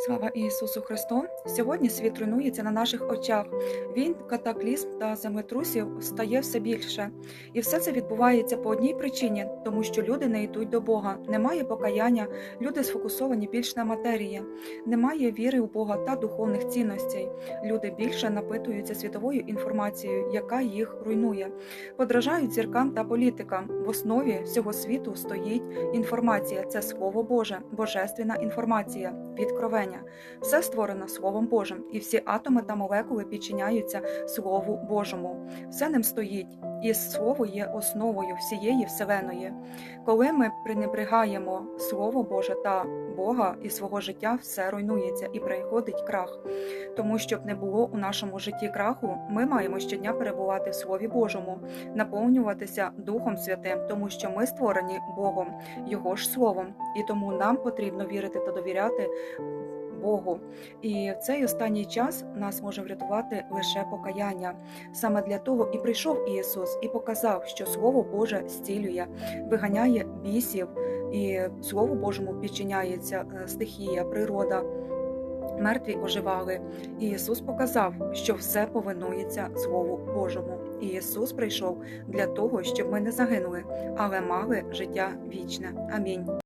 Слава Ісусу Христу! Сьогодні світ руйнується на наших очах. Він, катаклізм та землетрусів стає все більше. І все це відбувається по одній причині, тому що люди не йдуть до Бога, немає покаяння, люди сфокусовані більш на матерії, немає віри у Бога та духовних цінностей. Люди більше напитуються світовою інформацією, яка їх руйнує. Подражають зіркам та політикам. В основі всього світу стоїть інформація. Це Слово Боже, божественна інформація, відкровення. Все створено Словом Божим, і всі атоми та молекули підчиняються Слову Божому. Все ним стоїть, і Слово є основою всієї Вселеної. Коли ми пренебрегаємо Слово Боже та Бога і свого життя, все руйнується і приходить крах. Тому щоб не було у нашому житті краху, ми маємо щодня перебувати в Слові Божому, наповнюватися Духом Святим, тому що ми створені Богом, Його ж Словом, і тому нам потрібно вірити та довіряти Богу. І в цей останній час нас може врятувати лише покаяння. Саме для того і прийшов Ісус і показав, що Слово Боже зцілює, виганяє бісів, і Слову Божому підчиняється е, стихія, природа. Мертві оживали, і Ісус показав, що все повинується Слову Божому. І Ісус прийшов для того, щоб ми не загинули, але мали життя вічне. Амінь.